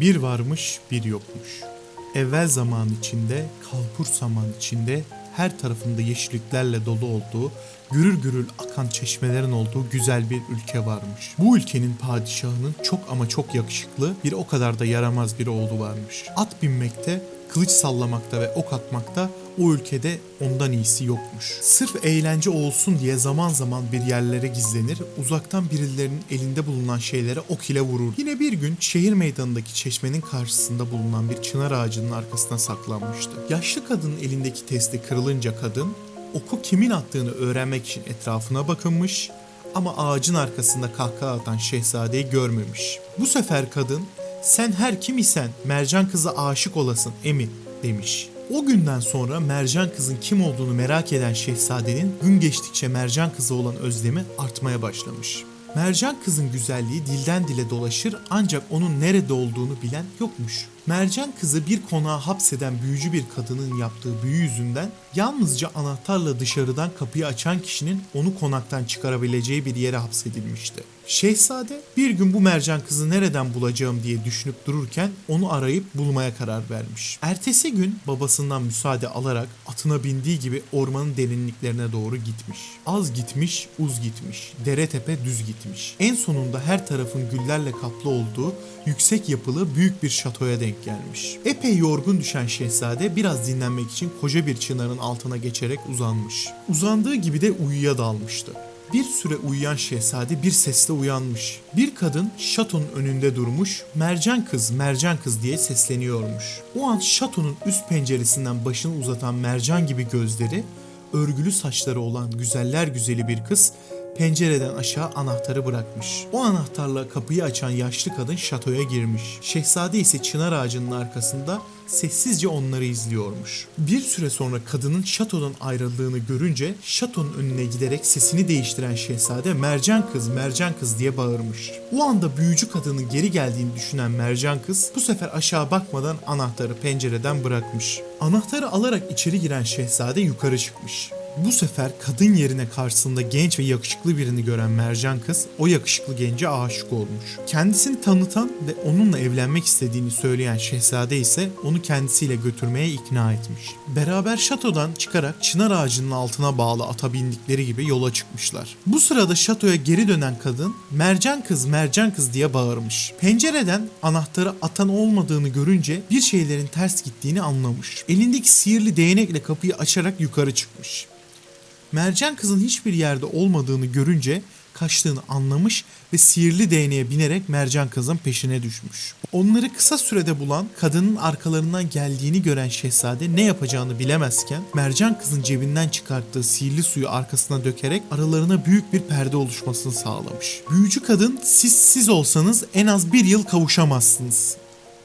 Bir varmış bir yokmuş. Evvel zaman içinde, kalpur zaman içinde her tarafında yeşilliklerle dolu olduğu, gürül gürül akan çeşmelerin olduğu güzel bir ülke varmış. Bu ülkenin padişahının çok ama çok yakışıklı, bir o kadar da yaramaz bir oğlu varmış. At binmekte, kılıç sallamakta ve ok atmakta o ülkede ondan iyisi yokmuş. Sırf eğlence olsun diye zaman zaman bir yerlere gizlenir, uzaktan birilerinin elinde bulunan şeylere ok ile vurur. Yine bir gün şehir meydanındaki çeşmenin karşısında bulunan bir çınar ağacının arkasına saklanmıştı. Yaşlı kadının elindeki testi kırılınca kadın, oku kimin attığını öğrenmek için etrafına bakınmış ama ağacın arkasında kahkaha atan şehzadeyi görmemiş. Bu sefer kadın, sen her kim isen mercan kıza aşık olasın emi demiş. O günden sonra Mercan kızın kim olduğunu merak eden şehzadenin gün geçtikçe Mercan kızı olan özlemi artmaya başlamış. Mercan kızın güzelliği dilden dile dolaşır ancak onun nerede olduğunu bilen yokmuş. Mercan kızı bir konağa hapseden büyücü bir kadının yaptığı büyü yüzünden yalnızca anahtarla dışarıdan kapıyı açan kişinin onu konaktan çıkarabileceği bir yere hapsedilmişti. Şehzade bir gün bu mercan kızı nereden bulacağım diye düşünüp dururken onu arayıp bulmaya karar vermiş. Ertesi gün babasından müsaade alarak atına bindiği gibi ormanın derinliklerine doğru gitmiş. Az gitmiş, uz gitmiş, dere tepe düz gitmiş. En sonunda her tarafın güllerle kaplı olduğu yüksek yapılı büyük bir şatoya denk gelmiş. Epey yorgun düşen şehzade biraz dinlenmek için koca bir çınarın altına geçerek uzanmış. Uzandığı gibi de uyuya dalmıştı. Bir süre uyuyan şehzade bir sesle uyanmış. Bir kadın şatonun önünde durmuş, mercan kız, mercan kız diye sesleniyormuş. O an şatonun üst penceresinden başını uzatan mercan gibi gözleri, örgülü saçları olan güzeller güzeli bir kız pencereden aşağı anahtarı bırakmış. O anahtarla kapıyı açan yaşlı kadın şatoya girmiş. Şehzade ise çınar ağacının arkasında sessizce onları izliyormuş. Bir süre sonra kadının şatodan ayrıldığını görünce şatonun önüne giderek sesini değiştiren şehzade mercan kız mercan kız diye bağırmış. O anda büyücü kadının geri geldiğini düşünen mercan kız bu sefer aşağı bakmadan anahtarı pencereden bırakmış. Anahtarı alarak içeri giren şehzade yukarı çıkmış. Bu sefer kadın yerine karşısında genç ve yakışıklı birini gören Mercan kız o yakışıklı gence aşık olmuş. Kendisini tanıtan ve onunla evlenmek istediğini söyleyen şehzade ise onu kendisiyle götürmeye ikna etmiş. Beraber şatodan çıkarak çınar ağacının altına bağlı ata bindikleri gibi yola çıkmışlar. Bu sırada şatoya geri dönen kadın Mercan kız Mercan kız diye bağırmış. Pencereden anahtarı atan olmadığını görünce bir şeylerin ters gittiğini anlamış. Elindeki sihirli değnekle kapıyı açarak yukarı çıkmış. Mercan kızın hiçbir yerde olmadığını görünce kaçtığını anlamış ve sihirli değneğe binerek mercan kızın peşine düşmüş. Onları kısa sürede bulan kadının arkalarından geldiğini gören şehzade ne yapacağını bilemezken mercan kızın cebinden çıkarttığı sihirli suyu arkasına dökerek aralarına büyük bir perde oluşmasını sağlamış. Büyücü kadın siz siz olsanız en az bir yıl kavuşamazsınız.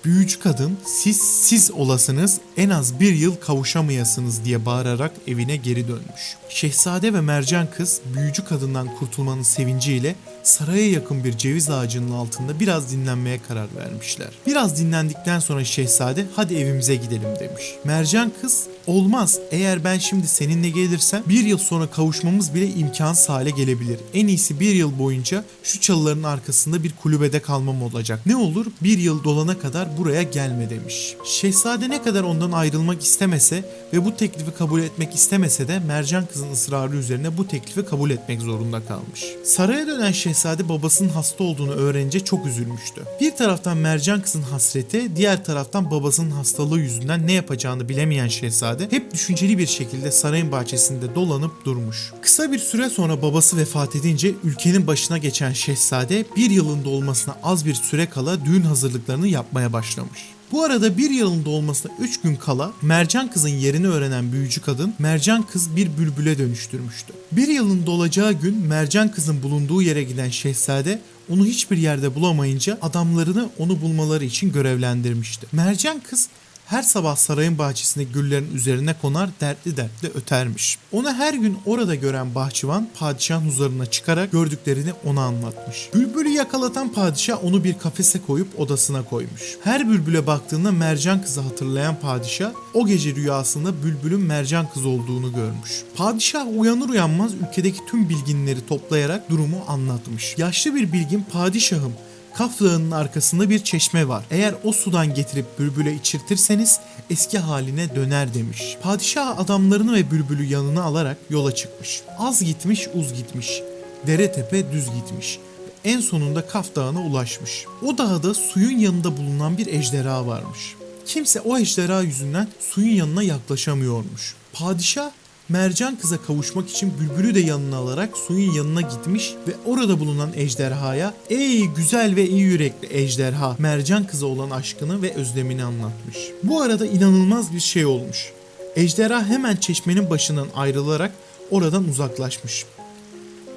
Büyücü kadın siz siz olasınız en az bir yıl kavuşamayasınız diye bağırarak evine geri dönmüş. Şehzade ve mercan kız büyücü kadından kurtulmanın sevinciyle saraya yakın bir ceviz ağacının altında biraz dinlenmeye karar vermişler. Biraz dinlendikten sonra şehzade hadi evimize gidelim demiş. Mercan kız olmaz eğer ben şimdi seninle gelirsem bir yıl sonra kavuşmamız bile imkansız hale gelebilir. En iyisi bir yıl boyunca şu çalıların arkasında bir kulübede kalmam olacak. Ne olur bir yıl dolana kadar buraya gelme demiş. Şehzade ne kadar ondan ayrılmak istemese ve bu teklifi kabul etmek istemese de Mercan kızın ısrarı üzerine bu teklifi kabul etmek zorunda kalmış. Saraya dönen şehzade babasının hasta olduğunu öğrenince çok üzülmüştü. Bir taraftan Mercan kızın hasreti, diğer taraftan babasının hastalığı yüzünden ne yapacağını bilemeyen şehzade hep düşünceli bir şekilde sarayın bahçesinde dolanıp durmuş. Kısa bir süre sonra babası vefat edince ülkenin başına geçen şehzade bir yılın dolmasına az bir süre kala düğün hazırlıklarını yapmaya başlamış. Bu arada bir yılın dolmasına 3 gün kala Mercan kızın yerini öğrenen büyücü kadın Mercan kız bir bülbüle dönüştürmüştü. Bir yılın dolacağı gün Mercan kızın bulunduğu yere giden şehzade onu hiçbir yerde bulamayınca adamlarını onu bulmaları için görevlendirmişti. Mercan kız her sabah sarayın bahçesinde güllerin üzerine konar dertli dertli ötermiş. Onu her gün orada gören bahçıvan padişahın huzuruna çıkarak gördüklerini ona anlatmış. Bülbülü yakalatan padişah onu bir kafese koyup odasına koymuş. Her bülbüle baktığında mercan kızı hatırlayan padişah o gece rüyasında bülbülün mercan kız olduğunu görmüş. Padişah uyanır uyanmaz ülkedeki tüm bilginleri toplayarak durumu anlatmış. Yaşlı bir bilgin padişahım Kaf Dağı'nın arkasında bir çeşme var. Eğer o sudan getirip bülbüle içirtirseniz eski haline döner demiş. Padişah adamlarını ve bülbülü yanına alarak yola çıkmış. Az gitmiş uz gitmiş. Dere tepe düz gitmiş. En sonunda Kaf Dağı'na ulaşmış. O dağda suyun yanında bulunan bir ejderha varmış. Kimse o ejderha yüzünden suyun yanına yaklaşamıyormuş. Padişah Mercan kıza kavuşmak için bülbülü de yanına alarak suyun yanına gitmiş ve orada bulunan ejderhaya ''Ey güzel ve iyi yürekli ejderha'' Mercan kıza olan aşkını ve özlemini anlatmış. Bu arada inanılmaz bir şey olmuş. Ejderha hemen çeşmenin başından ayrılarak oradan uzaklaşmış.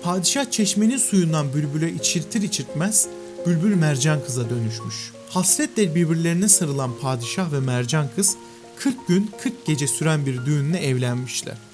Padişah çeşmenin suyundan bülbüle içirtir içirtmez bülbül mercan kıza dönüşmüş. Hasretle birbirlerine sarılan padişah ve mercan kız 40 gün 40 gece süren bir düğünle evlenmişler.